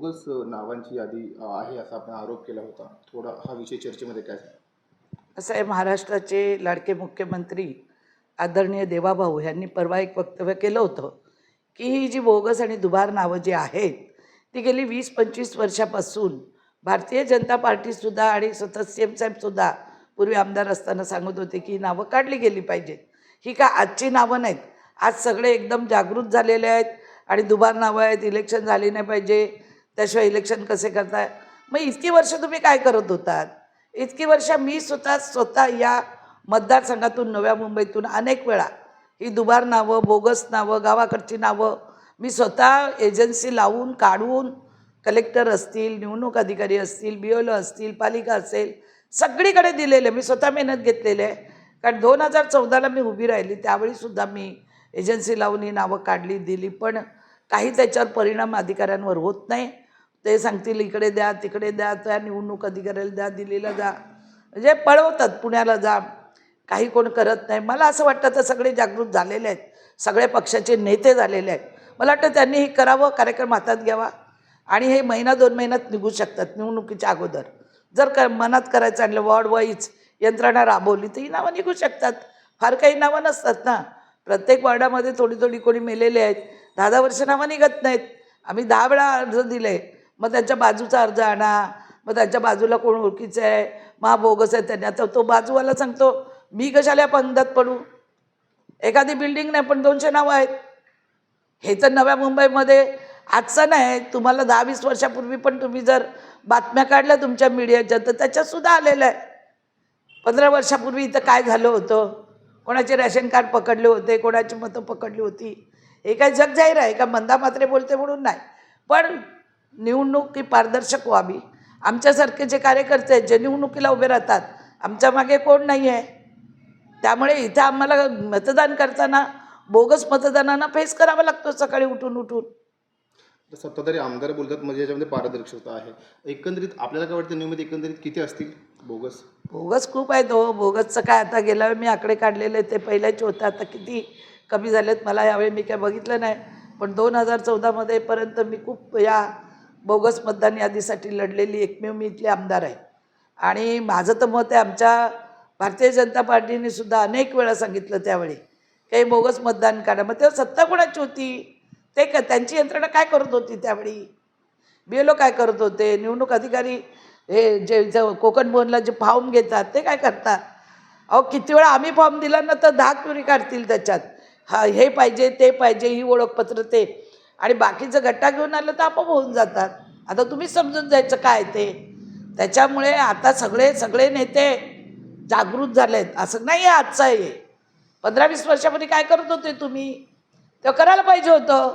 Bogus नावांची यादी आहे असा आपण आरोप केला होता. थोडा हा विषय चर्चेमध्ये काय? असं आहे महाराष्ट्राचे लाडके मुख्यमंत्री आदरणीय देवाभाऊ यांनी परवा एक वक्तव्य केलं होतं की ही जी बोगस आणि दुबार नावं जी आहेत ती गेली वीस पंचवीस वर्षापासून भारतीय जनता पार्टीसुद्धा आणि स्वतः सी एम साहेबसुद्धा पूर्वी आमदार असताना सांगत होते की ही नावं काढली गेली पाहिजेत. ही का आजची नावं नाहीत? आज सगळे एकदम जागृत झालेले आहेत आणि दुबार नावं आहेत इलेक्शन झाली नाही पाहिजे त्याशिवाय इलेक्शन कसे करताय? मग इतकी वर्ष तुम्ही काय करत होतात? इतकी वर्ष मी स्वतः स्वतः या मतदारसंघातून नव्या मुंबईतून अनेक वेळा ही दुबार नावं बोगस नावं गावाकडची नावं मी स्वतः एजन्सी लावून काढून कलेक्टर असतील निवडणूक अधिकारी असतील बी ओलं असतील पालिका असेल सगळीकडे दिलेले मी स्वतः मेहनत घेतलेले आहे. कारण दोन हजार चौदाला मी उभी राहिली त्यावेळीसुद्धा मी एजन्सी लावून ही नावं काढली दिली पण काही त्याच्यावर परिणाम अधिकाऱ्यांवर होत नाही. ते सांगतील इकडे द्या तिकडे द्या त्या निवडणूक अधिकाऱ्याला द्या दिल्लीला जा. म्हणजे पळवतात पुण्याला जा. काही कोण करत नाही. मला असं वाटतं तर सगळे जागृत झालेले आहेत. सगळे पक्षाचे नेते झालेले आहेत. मला वाटतं त्यांनी हे करावं कार्यक्रम हातात घ्यावा. आणि हे महिना दोन महिन्यात निघू शकतात निवडणुकीच्या अगोदर. जर क मनात करायचं आणलं वॉर्ड वाईज यंत्रणा राबवली तर ही नावं निघू शकतात. फार काही नावं नसतात ना. प्रत्येक वॉर्डामध्ये थोडी थोडी कोणी मेलेले आहेत. दहा दहा वर्ष नावं निघत नाहीत. आम्ही दहा वेळा अर्ज दिले. मग त्यांच्या बाजूचा अर्ज आणा. मग त्यांच्या बाजूला कोण ओळखीचं आहे? मग बोगस आहे त्यांनी. आता तो बाजूवाला सांगतो मी कशाला या पडू? एखादी बिल्डिंग नाही पण दोनशे नावं आहेत. हे तर नव्या मुंबईमध्ये आजचं नाही तुम्हाला दहा वीस वर्षापूर्वी पण तुम्ही जर बातम्या काढल्या तुमच्या मीडियाच्या तर त्याच्यातसुद्धा आलेलं आहे. पंधरा वर्षापूर्वी इथं काय झालं होतं? कोणाचे रॅशन कार्ड पकडले होते? कोणाची मतं पकडली होती? हे काय जग जाहीर आहे का? मंदा मात्रे बोलते म्हणून नाही. पण निवडणूक ही पारदर्शक व्हावी? आमच्यासारखे जे कार्यकर्ते आहेत जे निवडणुकीला उभे राहतात आमच्या मागे कोण नाही आहे त्यामुळे इथं आम्हाला मतदान करताना बोगस मतदानांना फेस करावा लागतो सकाळी उठून उठून. तर सत्ताधारी आमदार बोलतात म्हणजे याच्यामध्ये पारदर्शकता आहे. एकंदरीत आपल्याला काय वाटतं नियमित एकंदरीत किती असतील बोगस? बोगस खूप आहेत हो. बोगसचं काय आता गेल्या वेळी मी आकडे काढलेले ते पहिल्याचे होते. आता किती कमी झालेत मला यावेळी मी काय बघितलं नाही. पण दोन हजार चौदामध्ये पर्यंत मी खूप या बोगस मतदान यादीसाठी लढलेली एकमेव मी इथले आमदार आहे. आणि माझं तर मत आहे आमच्या भारतीय जनता पार्टीने सुद्धा अनेक वेळा सांगितलं त्यावेळी काही बोगस मतदान काढा. मग तेव्हा सत्ता कोणाची होती? ते का त्यांची यंत्रणा काय करत होती त्यावेळी? बी एल ओ काय करत होते? निवडणूक अधिकारी हे जे कोकण भवनला जे फॉर्म घेतात ते काय करतात? अहो किती वेळा आम्ही फॉर्म दिला ना तर दहा चोरी काढतील त्याच्यात. हा हे पाहिजे ते पाहिजे ही ओळखपत्र ते. आणि बाकीचं गट्टा घेऊन आलं तर आपोआप होऊन जातात. आता तुम्ही समजून जायचं काय ते? त्याच्यामुळे आता सगळे सगळे नेते जागृत झाले आहेत असं नाही आहे आजचं आहे हे. पंधरा वीस वर्षामध्ये काय करत होते तुम्ही? ते करायला पाहिजे होतं.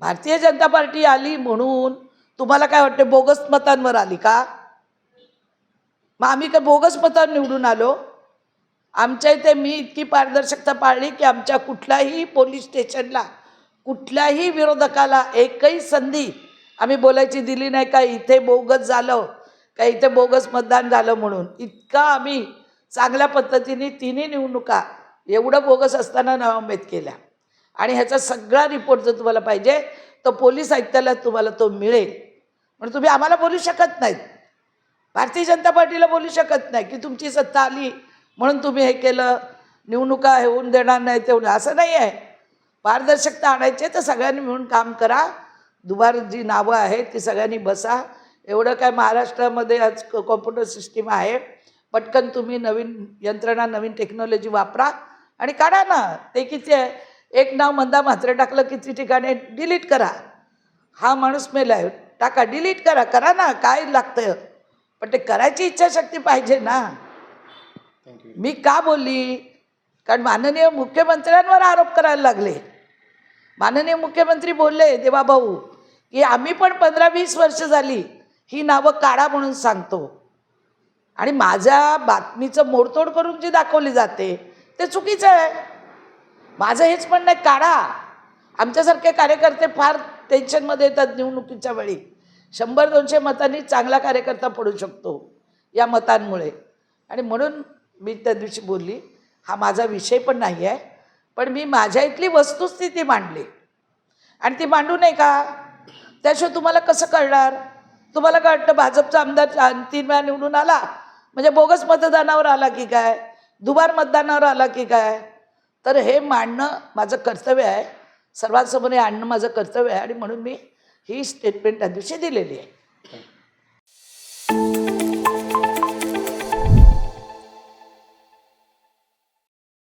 भारतीय जनता पार्टी आली म्हणून तुम्हाला काय वाटते बोगस मतांवर आली का? मग आम्ही काय बोगस मतांवर निवडून आलो? आमच्या इथे मी इतकी पारदर्शकता पाळली की आमच्या कुठल्याही पोलीस स्टेशनला कुठल्याही विरोधकाला एकही संधी आम्ही बोलायची दिली नाही का इथे बोगस झालं का इथे बोगस मतदान झालं म्हणून. इतका आम्ही चांगल्या पद्धतीने तिन्ही निवडणुका एवढं बोगस असताना नवंबेत केल्या. आणि ह्याचा सगळा रिपोर्ट जर तुम्हाला पाहिजे तर पोलीस आयुक्ताला तुम्हाला तो मिळेल. म्हणून तुम्ही आम्हाला बोलू शकत नाहीत. भारतीय जनता पार्टीला बोलू शकत नाही की तुमची सत्ता आली म्हणून तुम्ही हे केलं निवडणुका हे होऊन देणार नाही तेवढं असं नाही आहे. पारदर्शकता आणायची तर सगळ्यांनी मिळून काम करा. दुबार जी नावं आहेत ती सगळ्यांनी बसा. एवढं काय महाराष्ट्रामध्ये आज कॉम्प्युटर सिस्टीम आहे. पटकन तुम्ही नवीन यंत्रणा नवीन टेक्नॉलॉजी वापरा आणि काढा ना. ते किती आहे? एक नाव मंदा म्हात्रे टाकलं किती ठिकाणी? डिलीट करा. हा माणूस मेला आहे. टाका डिलीट करा. करा ना. काय लागतं पण ते करायची इच्छाशक्ती पाहिजे ना. मी का बोलली? कारण माननीय मुख्यमंत्र्यांवर आरोप करायला लागले. माननीय मुख्यमंत्री बोलले देवाभाऊ की आम्ही पण पंधरा वीस वर्ष झाली ही नावं काढा म्हणून सांगतो. आणि माझ्या बातमीचं मोडतोड करून जी दाखवली जाते ते चुकीचं आहे. माझं हेच म्हणणं आहे काढा. आमच्यासारखे कार्यकर्ते फार टेन्शनमध्ये येतात निवडणुकीच्या वेळी. शंभर दोनशे मतांनी चांगला कार्यकर्ता पडू शकतो या मतांमुळे. आणि म्हणून मी त्या दिवशी बोलली हा माझा विषय पण नाही आहे. पण मी माझ्या इथली वस्तुस्थिती मांडली. आणि ती मांडू नये का? त्याशिवाय तुम्हाला कसं कळणार? तुम्हाला काय वाटतं भाजपचा आमदार तीन वेळा निवडून आला? म्हणजे बोगस मतदानावर आला की काय? दुबार मतदानावर आला की काय? तर हे मांडणं माझं कर्तव्य आहे. सर्वांसमोर हे आणणं माझं कर्तव्य आहे आणि म्हणून मी ही स्टेटमेंट त्या दिवशी दिलेली आहे.